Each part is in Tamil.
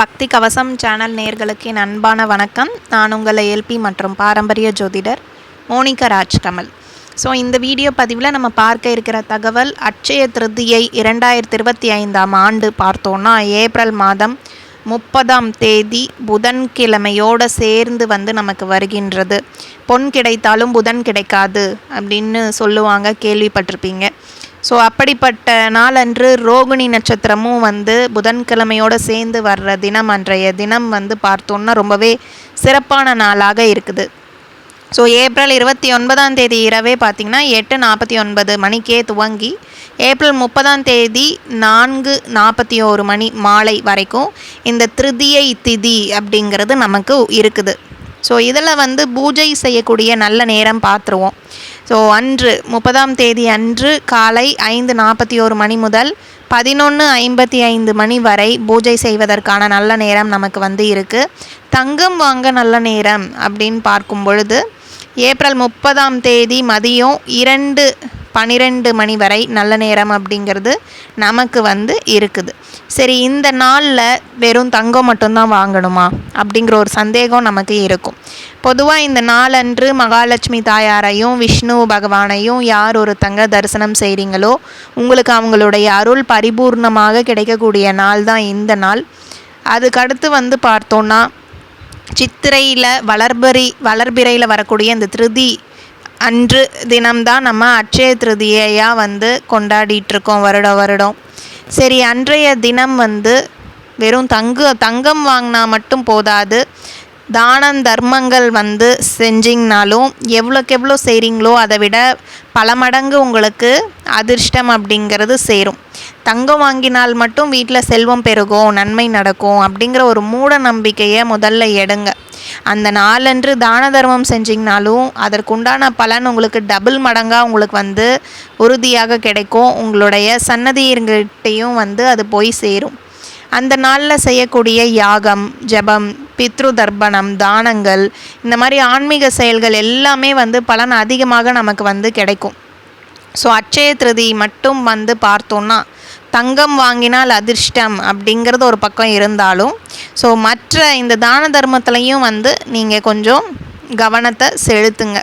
பக்தி கவசம் சேனல் நேர்களுக்கு என் அன்பான வணக்கம். நான் உங்கள் ஏல்பி மற்றும் பாரம்பரிய ஜோதிடர் மோனிகா ராஜ்கமல். ஸோ இந்த வீடியோ பதிவில் நம்ம பார்க்க இருக்கிற தகவல் அட்சய திருதியை இரண்டாயிரத்தி இருபத்தி ஐந்தாம் ஆண்டு பார்த்தோன்னா ஏப்ரல் மாதம் முப்பதாம் தேதி புதன்கிழமையோடு சேர்ந்து வந்து நமக்கு வருகின்றது. பொன் கிடைத்தாலும் புதன் கிடைக்காது அப்படின்னு சொல்லுவாங்க கேள்விப்பட்டிருப்பீங்க. ஸோ அப்படிப்பட்ட நாளன்று ரோகிணி நட்சத்திரமும் வந்து புதன்கிழமையோடு சேர்ந்து வர்ற தினம் அன்றைய தினம் வந்து பார்த்தோன்னா ரொம்பவே சிறப்பான நாளாக இருக்குது. ஸோ ஏப்ரல் இருபத்தி ஒன்பதாம் தேதி இரவே பார்த்திங்கன்னா எட்டு நாற்பத்தி ஒன்பது மணிக்கே துவங்கி ஏப்ரல் முப்பதாம் தேதி நான்கு நாற்பத்தி ஓரு மணி மாலை வரைக்கும் இந்த திருதியை திதி அப்படிங்கிறது நமக்கு இருக்குது. ஸோ இதில் வந்து பூஜை செய்யக்கூடிய நல்ல நேரம் பார்த்துருவோம். ஸோ அன்று முப்பதாம் தேதி அன்று காலை ஐந்து நாற்பத்தி ஓரு மணி முதல் பதினொன்று ஐம்பத்தி ஐந்து மணி வரை பூஜை செய்வதற்கான நல்ல நேரம் நமக்கு வந்து இருக்குது தங்கம் வாங்க நல்ல நேரம் அப்படின்னு பார்க்கும் பொழுது ஏப்ரல் முப்பதாம் தேதி மதியம் இரண்டு பன்னிரெண்டு மணி வரை நல்ல நேரம் அப்படிங்கிறது நமக்கு வந்து இருக்குது. சரி இந்த நாளில் வெறும் தங்கம் மட்டும்தான் வாங்கணுமா? அப்படிங்கிற ஒரு சந்தேகம் நமக்கு இருக்கும். பொதுவாக இந்த நாளன்று மகாலட்சுமி தாயாரையும் விஷ்ணு பகவானையும் யார் ஒரு தங்க தரிசனம் செய்கிறீங்களோ உங்களுக்கு அவங்களுடைய அருள் பரிபூர்ணமாக கிடைக்கக்கூடிய நாள் தான் இந்த நாள். அதுக்கடுத்து வந்து பார்த்தோன்னா சித்திரையில் வளர்பரி வளர்பிறையில் வரக்கூடிய இந்த திருதி அன்று தினம்தான் நம்ம அட்சய திருதியையாக வந்து கொண்டாடிட்டுருக்கோம் வருடம் வருடம். சரி அன்றைய தினம் வந்து வெறும் தங்கு தங்கம் வாங்கினா மட்டும் போதாது. தானம் தர்மங்கள் வந்து செஞ்சிங்கனாலும் எவ்வளோக்கு எவ்வளோ செய்கிறீங்களோ அதை விட பல மடங்கு உங்களுக்கு அதிர்ஷ்டம் அப்படிங்கிறது சேரும். தங்கம் வாங்கினால் மட்டும் வீட்டில் செல்வம் பெருகும் நன்மை நடக்கும் அப்படிங்கிற ஒரு மூட நம்பிக்கையை முதல்ல எடுங்க. அந்த நாளன்று தான தர்மம் செஞ்சிங்கனாலும் அதற்குண்டான பலன் உங்களுக்கு டபுள் மடங்காக உங்களுக்கு வந்து உறுதியாக கிடைக்கும். உங்களுடைய சன்னதியர்கிட்டையும் வந்து அது போய் சேரும். அந்த நாளில் செய்யக்கூடிய யாகம் ஜபம் பித்ரு தர்ப்பணம் தானங்கள் இந்த மாதிரி ஆன்மீக செயல்கள் எல்லாமே வந்து பலன் அதிகமாக நமக்கு வந்து கிடைக்கும். ஸோ அட்சய திருதி மட்டும் வந்து பார்த்தோன்னா தங்கம் வாங்கினால் அதிர்ஷ்டம் அப்படிங்கிறது ஒரு பக்கம் இருந்தாலும் ஸோ மற்ற இந்த தான தர்மத்துலேயும் வந்து நீங்கள் கொஞ்சம் கவனத்தை செலுத்துங்க.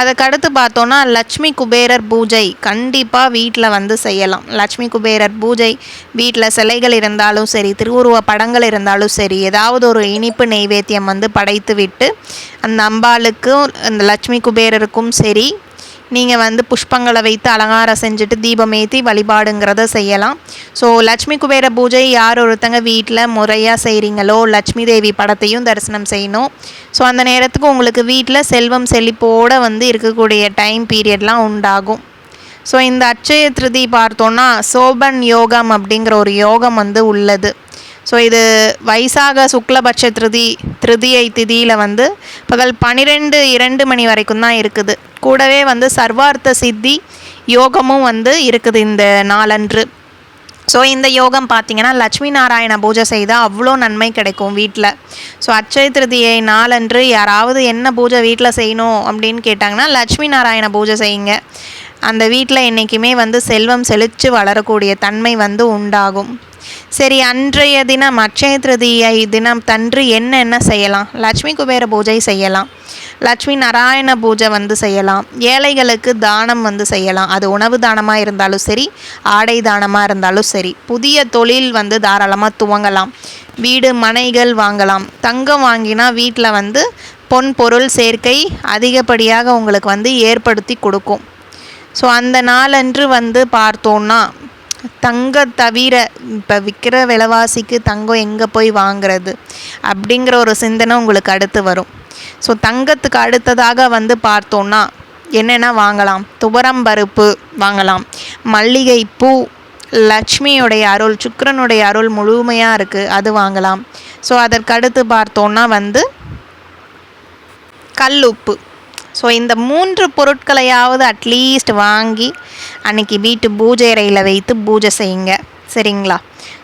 அதுக்கடுத்து பார்த்தோன்னா லட்சுமி குபேரர் பூஜை கண்டிப்பாக வீட்டில் வந்து செய்யலாம். லட்சுமி குபேரர் பூஜை வீட்டில் சிலைகள் இருந்தாலும் சரி திருவுருவ படங்கள் இருந்தாலும் சரி ஏதாவது ஒரு இனிப்பு நெய்வேத்தியம் வந்து படைத்து விட்டு அந்த அம்பாளுக்கும் அந்த லட்சுமி குபேரருக்கும் சரி நீங்கள் வந்து புஷ்பங்களை வைத்து அலங்காரம் செஞ்சுட்டு தீபம் ஏற்றி வழிபாடுங்கிறத செய்யலாம். ஸோ லட்சுமி குபேர பூஜை யார் ஒருத்தங்க வீட்டில் முறையாக செய்கிறீங்களோ லட்சுமி தேவி படத்தையும் தரிசனம் செய்யணும். ஸோ அந்த நேரத்துக்கு உங்களுக்கு வீட்டில் செல்வம் செழிப்போடு வந்து இருக்கக்கூடிய டைம் பீரியட்லாம் உண்டாகும். ஸோ இந்த அட்சய திருதி பார்த்தோன்னா சோபன் யோகம் அப்படிங்கிற ஒரு யோகம் வந்து உள்ளது. ஸோ இது வைசாக சுக்லபட்ச திருதி திருதியை திதியில் வந்து பகல் பன்னிரெண்டு இரண்டு மணி வரைக்கும் தான் இருக்குது. கூடவே வந்து சர்வார்த்த சித்தி யோகமும் வந்து இருக்குது இந்த நாளன்று. ஸோ இந்த யோகம் பார்த்தீங்கன்னா லட்சுமி நாராயண பூஜை செய்தால் அவ்வளோ நன்மை கிடைக்கும் வீட்டில் ஸோ அச்சய திருதியை நாளன்று யாராவது என்ன பூஜை வீட்டில் செய்யணும் அப்படின்னு கேட்டாங்கன்னா லட்சுமி நாராயண பூஜை செய்யுங்க. அந்த வீட்டில் என்றைக்குமே வந்து செல்வம் செழித்து வளரக்கூடிய தன்மை வந்து உண்டாகும். சரி அன்றைய தினம் அட்சய திருதியை தினம் தன்று என்ன என்ன செய்யலாம்? லட்சுமி குபேர பூஜை செய்யலாம். லட்சுமி நாராயண பூஜை வந்து செய்யலாம். ஏழைகளுக்கு தானம் வந்து செய்யலாம். அது உணவு தானமாக இருந்தாலும் சரி ஆடை தானமாக இருந்தாலும் சரி புதிய தொழில் வந்து தாராளமாக துவங்கலாம். வீடு மனைகள் வாங்கலாம். தங்கம் வாங்கினா வீட்டில் வந்து பொன் பொருள் சேர்க்கை அதிகப்படியாக உங்களுக்கு வந்து ஏற்படுத்தி கொடுக்கும். ஸோ அந்த நாளன்று வந்து பார்த்தோன்னா தங்க தவிர இப்போ விற்கிற விலைவாசிக்கு தங்கம் எங்கே போய் வாங்குறது? அப்படிங்கிற ஒரு சிந்தனை உங்களுக்கு அடுத்து வரும். ஸோ தங்கத்துக்கு அடுத்ததாக வந்து பார்த்தோன்னா என்னென்ன வாங்கலாம்? துவரம் பருப்பு வாங்கலாம். மல்லிகை பூ லக்ஷ்மியுடைய அருள் சுக்கரனுடைய அருள் முழுமையாக இருக்குது அது வாங்கலாம். ஸோ அதற்கடுத்து பார்த்தோன்னா வந்து கல்லுப்பு ஸோ இந்த மூன்று பொருட்களையாவது அட்லீஸ்ட் வாங்கி அன்றைக்கி வீட்டு பூஜை அறையில் வைத்து பூஜை செய்யுங்க. சரிங்களா?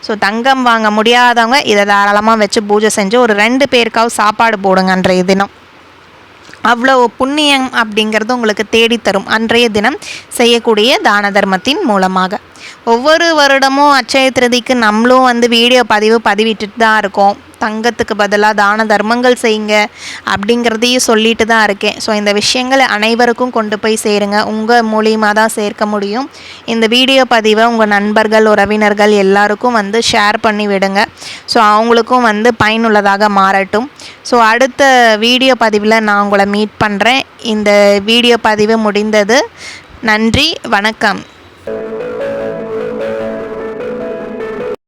ஸோ தங்கம் வாங்க முடியாதவங்க இதை தாராளமாக வச்சு பூஜை செஞ்சு ஒரு ரெண்டு பேருக்காவது சாப்பாடு போடுங்க அன்றைய தினம். அவ்வளோ புண்ணியம் அப்படிங்கிறது உங்களுக்கு தேடித்தரும். அன்றைய தினம் செய்யக்கூடிய தான தர்மத்தின் மூலமாக. ஒவ்வொரு வருடமும் அட்சய திருதிக்கு நம்மளும் வந்து வீடியோ பதிவு பதிவிட்டுட்டு தான் இருக்கோம். தங்கத்துக்கு பதிலாக தான தர்மங்கள் செய்யுங்க அப்படிங்கிறதையும் சொல்லிட்டு தான் இருக்கேன். ஸோ இந்த விஷயங்களை அனைவருக்கும் கொண்டு போய் சேருங்க. உங்கள் மூலியமாக தான் சேர்க்க முடியும். இந்த வீடியோ பதிவை உங்கள் நண்பர்கள் உறவினர்கள் எல்லாருக்கும் வந்து ஷேர் பண்ணி விடுங்க. ஸோ அவங்களுக்கும் வந்து பயனுள்ளதாக மாறட்டும். ஸோ அடுத்த வீடியோ பதிவில் நான் உங்களை மீட் பண்ணுறேன் இந்த வீடியோ பதிவு முடிந்தது. நன்றி வணக்கம்.